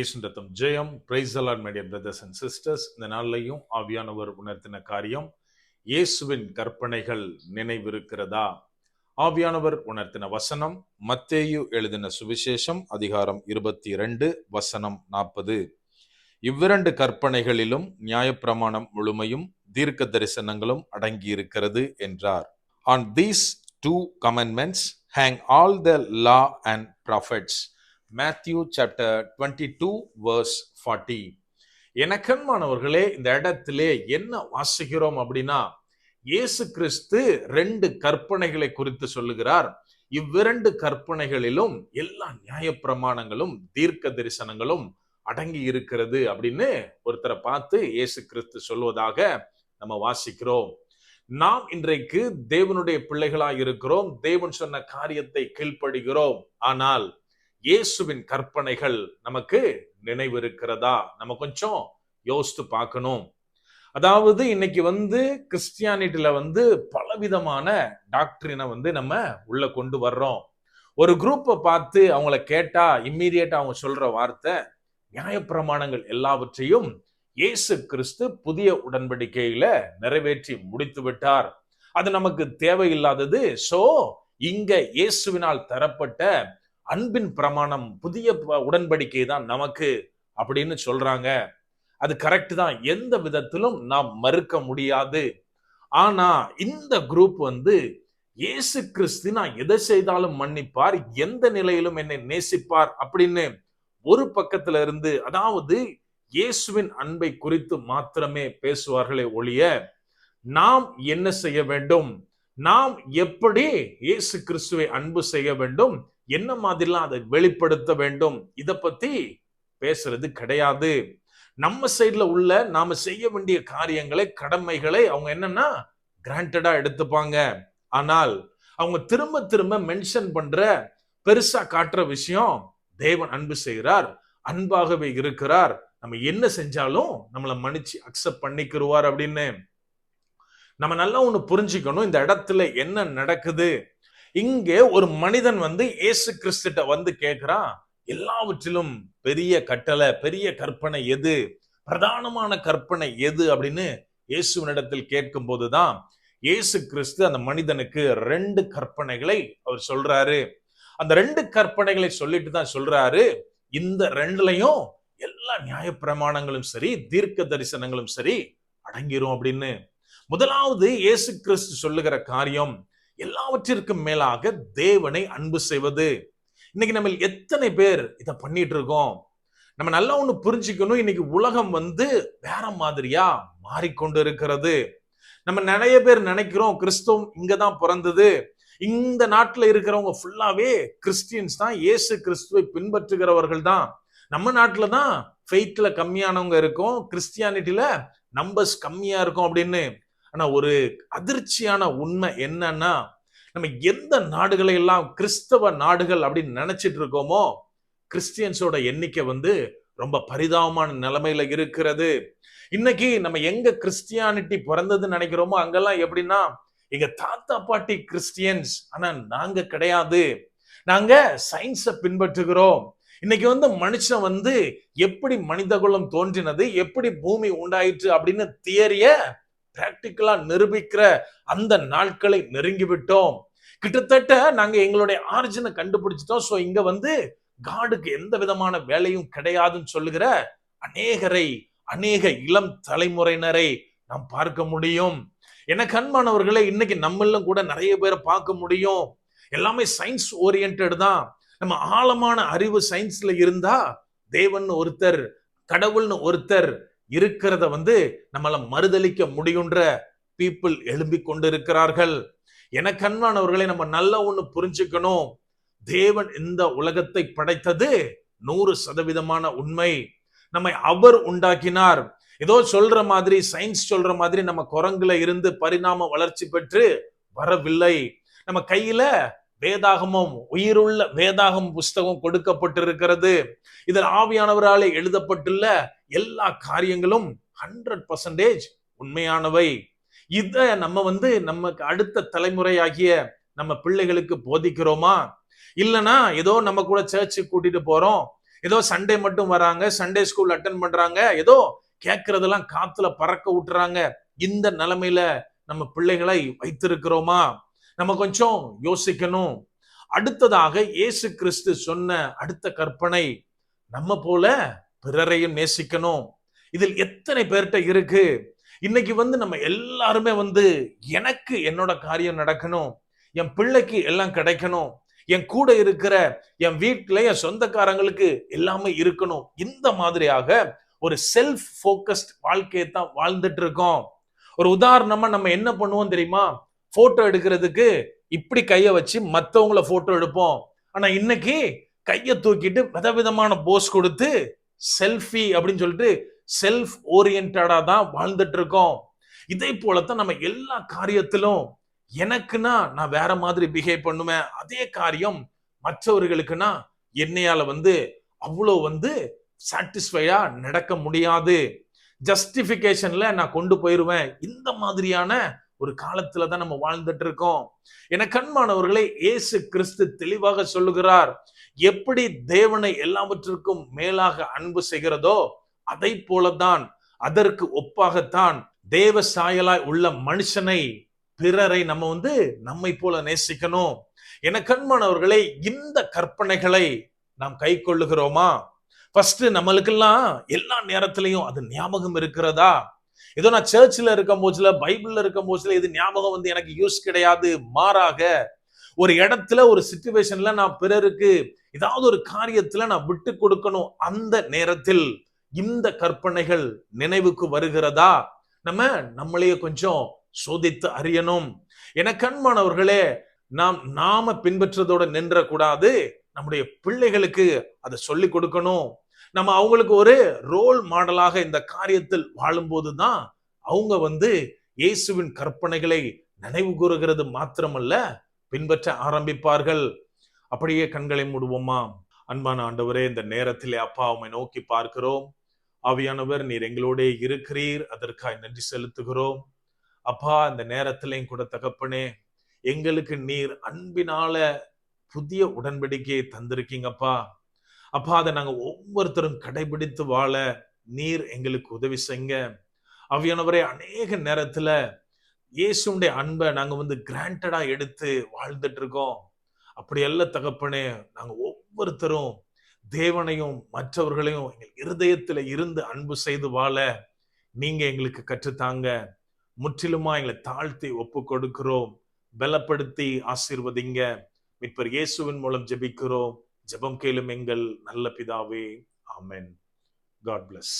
ஏசுண்டத்தம் ஜெயம். பிரைசலான் மேடிய பிரதர்ஸ் அண்ட் சிஸ்டர்ஸ் இந்த நாள்லையும் ஆவியானவர் உணர்த்தின காரியம் இயேசுவின் கற்பனைகள் நினைவிருக்கிறதா? ஆவியானவர் உணர்த்தின வசனம் மத்தேயு எழுதின சுவிசேஷம் அதிகாரம் இருபத்தி இரண்டு வசனம் நாற்பது. இவ்விரண்டு கற்பனைகளிலும் நியாயப்பிரமாணம் முழுமையும் தீர்க்க தரிசனங்களும் அடங்கியிருக்கிறது என்றார். On these two commandments hang all the law and prophets Matthew chapter twenty two verse forty எனக்கன்மானவர்களே இந்த இடத்திலே என்ன வாசிக்கிறோம் அப்படின்னா இயேசு கிறிஸ்து ரெண்டு கற்பனைகளை குறித்து சொல்லுகிறார். இவ்விரண்டு கற்பனைகளிலும் எல்லா நியாயப்பிரமாணங்களும் தீர்க்க தரிசனங்களும் அடங்கி இருக்கிறது அப்படின்னு ஒருத்தரை பார்த்து இயேசு கிறிஸ்து சொல்வதாக நம்ம வாசிக்கிறோம். நாம் இன்றைக்கு தேவனுடைய பிள்ளைகளாக இருக்கிறோம் தேவன் சொன்ன காரியத்தை கீழ்ப்படுகிறோம். ஆனால் இயேசுவின் கற்பனைகள் நமக்கு நினைவு இருக்கிறதா நம்ம கொஞ்சம் யோசித்து பார்க்கணும். அதாவது இன்னைக்கு வந்து கிறிஸ்டியானிட்டில வந்து பலவிதமான டாக்டரினை வந்து நம்ம உள்ள கொண்டு வர்றோம். ஒரு குரூப்பை பார்த்து அவங்கள கேட்டா இம்மீடியட்டா அவங்க சொல்ற வார்த்தை நியாயப்பிரமாணங்கள் எல்லாவற்றையும் இயேசு கிறிஸ்து புதிய உடன்படிக்கையில நிறைவேற்றி முடித்து விட்டார். அது நமக்கு தேவையில்லாதது. சோ இங்க இயேசுவினால் தரப்பட்ட அன்பின் பிரமாணம் புதிய உடன்படிக்கை தான் நமக்கு அப்படின்னு சொல்றாங்க. அது கரெக்ட் தான். எந்த விதத்திலும் நாம் மறுக்க முடியாது. ஆனா இந்த குரூப் வந்து இயேசு கிறிஸ்து நான் எதை செய்தாலும் மன்னிப்பார் எந்த நிலையிலும் என்னை நேசிப்பார் அப்படின்னு ஒரு பக்கத்துல இருந்து அதாவது இயேசுவின் அன்பை குறித்து மாத்திரமே பேசுவார்களே ஒழிய நாம் என்ன செய்ய வேண்டும்? நாம் எப்படி இயேசு கிறிஸ்துவை அன்பு செய்ய வேண்டும்? என்ன மாதிரிலாம் அதை வெளிப்படுத்த வேண்டும்? இதை பத்தி பேசுறது கிடையாது. நம்ம சைட்ல உள்ள நாம செய்ய வேண்டிய காரியங்களை கடமைகளை அவங்க என்னன்னா கிராண்டடா எடுத்துப்பாங்க. ஆனால் அவங்க திரும்ப திரும்ப மென்ஷன் பண்ற பெருசா காட்டுற விஷயம் தேவன் அன்பு செய்கிறார் அன்பாகவே இருக்கிறார். நம்ம என்ன செஞ்சாலும் நம்மளை மன்னிச்சு அக்செப்ட் பண்ணிக்கிருவார் அப்படின்னு. நம்ம நல்லா ஒன்று புரிஞ்சுக்கணும் இந்த இடத்துல என்ன நடக்குது? இங்கே ஒரு மனிதன் வந்து இயேசு கிறிஸ்துட்ட வந்து கேட்கிறான் எல்லாவற்றிலும் பெரிய கட்டளை பெரிய கற்பனை எது? பிரதானமான கற்பனை எது? அப்படின்னு இயேசுவனிடத்தில் கேட்கும் போதுதான் இயேசு கிறிஸ்து அந்த மனிதனுக்கு ரெண்டு கற்பனைகளை அவர் சொல்றாரு. அந்த ரெண்டு கற்பனைகளை சொல்லிட்டு தான் சொல்றாரு. இந்த ரெண்டுலையும் எல்லா நியாயப்பிரமாணங்களும் சரி தீர்க்க தரிசனங்களும் சரி அடங்கிரும் அப்படின்னு. முதலாவது இயேசு கிறிஸ்து சொல்லுகிற காரியம் எல்லாவற்றிற்கும் மேலாக தேவனை அன்பு செய்வது. இன்னைக்கு நம்ம எத்தனை பேர் இதை பண்ணிட்டு இருக்கோம்? நம்ம நல்லா ஒண்ணு புரிஞ்சுக்கணும். இன்னைக்கு உலகம் வந்து வேற மாதிரியா மாறிக்கொண்டு இருக்கிறது. நம்ம நிறைய பேர் நினைக்கிறோம் கிறிஸ்துவம் இங்கதான் பிறந்தது. இந்த நாட்டுல இருக்கிறவங்க ஃபுல்லாவே கிறிஸ்டியன்ஸ் தான். இயேசு கிறிஸ்துவை பின்பற்றுகிறவர்கள் தான். நம்ம நாட்டுல தான் ஃபெய்த்ல கம்மியானவங்க இருக்கும். கிறிஸ்டியானிட்டியில நம்பர்ஸ் கம்மியா இருக்கும் அப்படின்னு ஆனா ஒரு அதிர்ச்சியான உண்மை என்னன்னா நம்ம எந்த நாடுகளை எல்லாம் கிறிஸ்தவ நாடுகள் அப்படின்னு நினைச்சிட்டு இருக்கோமோ கிறிஸ்டியன்ஸோட எண்ணிக்கை வந்து ரொம்ப பரிதாபமான நிலைமையில இருக்கிறது. இன்னைக்கு நம்ம எங்க கிறிஸ்டியானிட்டி பிறந்ததுன்னு நினைக்கிறோமோ அங்கெல்லாம் எப்படின்னா எங்க தாத்தா பாட்டி கிறிஸ்டியன்ஸ் ஆனா நாங்க கிடையாது. நாங்க சயின்ஸை பின்பற்றுகிறோம். இன்னைக்கு வந்து மனுஷன் வந்து எப்படி மனிதகுலம் தோன்றினது எப்படி பூமி உண்டாயிற்று அப்படின்னு தியரிய பிராக்டிக்கலா நிரூபிக்கிற அந்த நாட்களை நெருங்கி விட்டோம் கிட்டத்தட்ட நாங்க எங்களுடைய ஆரிஜினை கண்டுபிடிச்சிட்டோம். சோ இங்க வந்து காடுக்கு எந்த விதமான வேலையும் கிடையாதுன்னு சொல்லுகிற அநேகரை அநேக இளம் தலைமுறையினரை நாம் பார்க்க முடியும். எனக்கு அன்பானவர்களை இன்னைக்கு நம்மளும் கூட நிறைய பேரை பார்க்க முடியும். எல்லாமே சயின்ஸ் ஓரியன்ட் தான். நம்ம ஆழமான அறிவு சயின்ஸ்ல இருந்தா தேவன் ஒருத்தர் கடவுள்னு ஒருத்தர் இருக்கிறத வந்து நம்மள மறுதளிக்க முடியுன்ற பீப்புள் எழும்பி கொண்டு இருக்கிறார்கள் எனக்கு அன்பானவர்களை நம்ம நல்ல ஒண்ணு புரிஞ்சுக்கணும். தேவன் இந்த உலகத்தை படைத்தது நூறு சதவீதமான உண்மை. நம்மை அவர் உண்டாக்கினார். ஏதோ சொல்ற மாதிரி சயின்ஸ் சொல்ற மாதிரி நம்ம குரங்குல இருந்து பரிணாம வளர்ச்சி பெற்று வரவில்லை. நம்ம கையில வேதாகமும் உயிருள்ள வேதாகம் புஸ்தகம் கொடுக்கப்பட்டிருக்கிறது. இதில் ஆவியானவராலே எழுதப்பட்டுள்ள எல்லா காரியங்களும் ஹண்ட்ரட் பர்சன்டேஜ் உண்மையானவை. இத நம்ம வந்து நமக்கு அடுத்த தலைமுறையாகிய நம்ம பிள்ளைகளுக்கு போதிக்கிறோமா? இல்லைன்னா ஏதோ நம்ம கூட சர்ச்சுக்கு கூட்டிட்டு போறோம். ஏதோ சண்டே மட்டும் வராங்க சண்டே ஸ்கூல் அட்டன் பண்றாங்க ஏதோ கேட்கறதெல்லாம் காத்துல பறக்க விட்டுறாங்க இந்த நிலைமையில நம்ம பிள்ளைகளை வைத்திருக்கிறோமா? நம்ம கொஞ்சம் யோசிக்கணும். அடுத்ததாக இயேசு கிறிஸ்து சொன்ன அடுத்த கற்பனை நம்ம போல பிறரையும் நேசிக்கணும். இதில் எத்தனை பேர்கிட்ட இருக்கு? இன்னைக்கு வந்து நம்ம எல்லாருமே வந்து எனக்கு என்னோட காரியம் நடக்கணும். என் பிள்ளைக்கு எல்லாம் கிடைக்கணும். என் கூட இருக்கிற என் வீட்டில் என் சொந்தக்காரங்களுக்கு எல்லாமே இருக்கணும். இந்த மாதிரியாக ஒரு செல்ஃப் ஃபோக்கஸ்ட் வாழ்க்கையை தான் வாழ்ந்துட்டு இருக்கோம். ஒரு உதாரணமா நம்ம என்ன பண்ணுவோம் தெரியுமா? போட்டோ எடுக்கிறதுக்கு இப்படி கையை வச்சு மற்றவங்கள போட்டோ எடுப்போம். ஆனா இன்னைக்கு கையை தூக்கிட்டு விதவிதமான போஸ் கொடுத்து செல்ஃபி அப்படின்னு சொல்லிட்டு செல்ஃப் ஓரியன்டா தான் வாழ்ந்துட்டு இருக்கோம். இதே போலத்தான் நம்ம எல்லா காரியத்திலும் எனக்குன்னா நான் வேற மாதிரி பிஹேவ் பண்ணுவேன். அதே காரியம் மற்றவர்களுக்குன்னா என்னையால வந்து அவ்வளோ வந்து சாட்டிஸ்ஃபையா நடக்க முடியாது. ஜஸ்டிஃபிகேஷன்ல நான் கொண்டு போயிருவேன். இந்த மாதிரியான ஒரு காலத்துல தான் நம்ம வாழ்ந்துட்டு இருக்கோம். என கண்மானவர்களை இயேசு கிறிஸ்து தெளிவாக சொல்லுகிறார் எப்படி தேவனை எல்லாவற்றிற்கும் மேலாக அன்பு செய்கிறதோ அதை போலதான் அதற்கு ஒப்பாகத்தான் தேவ சாயலாய் உள்ள மனுஷனை பிறரை நம்ம வந்து நம்மை போல நேசிக்கணும். என கண்மானவர்களை இந்த கற்பனைகளை நாம் கை கொள்ளுகிறோமா? ஃபர்ஸ்ட் நம்மளுக்கெல்லாம் எல்லா நேரத்திலையும் அது ஞாபகம் இருக்கிறதா? ஏதோ நான் சர்ச்சில் இருக்கும் போதுல பைபிள்ல இருக்கும் போதுல இது ஞாபகம் வந்து எனக்கு யூஸ் கிடையாது. மாறாக ஒரு இடத்துல ஒரு சுச்சுவேஷன்ல நான் பிறருக்கு ஏதாவது ஒரு காரியத்துல நான் விட்டு கொடுக்கணும். அந்த நேரத்தில் இந்த கற்பனைகள் நினைவுக்கு வருகிறதா? நம்ம நம்மளையே கொஞ்சம் சோதித்து அறியணும். என கண்மானவர்களே நாம் நாம பின்பற்றதோட நின்ற கூடாது நம்முடைய பிள்ளைகளுக்கு அதை சொல்லி கொடுக்கணும். நம்ம அவங்களுக்கு ஒரு ரோல் மாடலாக இந்த காரியத்தில் வாழும்போது தான் அவங்க வந்து இயேசுவின் கற்பனைகளை நினைவு கூறுகிறது மாத்திரமல்ல பின்பற்ற ஆரம்பிப்பார்கள். அப்படியே கண்களை மூடுவோமா? அன்பான ஆண்டவரே இந்த நேரத்திலே அப்பா உம்மை நோக்கி பார்க்கிறோம். ஆவியானவர் நீர் எங்களோட இருக்கிறீர். அதற்காக நன்றி செலுத்துகிறோம். அப்பா இந்த நேரத்திலையும் கூட தகப்பனே எங்களுக்கு நீர் அன்பினால புதிய உடன்படிக்கையை தந்திருக்கீங்கப்பா. அப்பா அதை நாங்கள் ஒவ்வொருத்தரும் கடைபிடித்து வாழ நீர் எங்களுக்கு உதவி செய்ங்க அவ்வியானவரே அநேக நேரத்தில் இயேசுடைய அன்பை நாங்கள் வந்து கிராண்டடாக எடுத்து வாழ்ந்துட்டு இருக்கோம். அப்படி அல்ல தகப்பனே நாங்கள் ஒவ்வொருத்தரும் தேவனையும் மற்றவர்களையும் எங்கள் இருதயத்தில் இருந்து அன்பு செய்து வாழ நீங்கள் எங்களுக்கு கற்றுத்தாங்க. முற்றிலுமா எங்களை தாழ்த்தி ஒப்பு கொடுக்கிறோம் பலப்படுத்தி ஆசீர்வதிங்க. மிற்பர் இயேசுவின் மூலம் ஜெபிக்கிறோம். ஜெபம் கேளும் எங்கள் நல்ல பிதாவே. ஆமென். God plus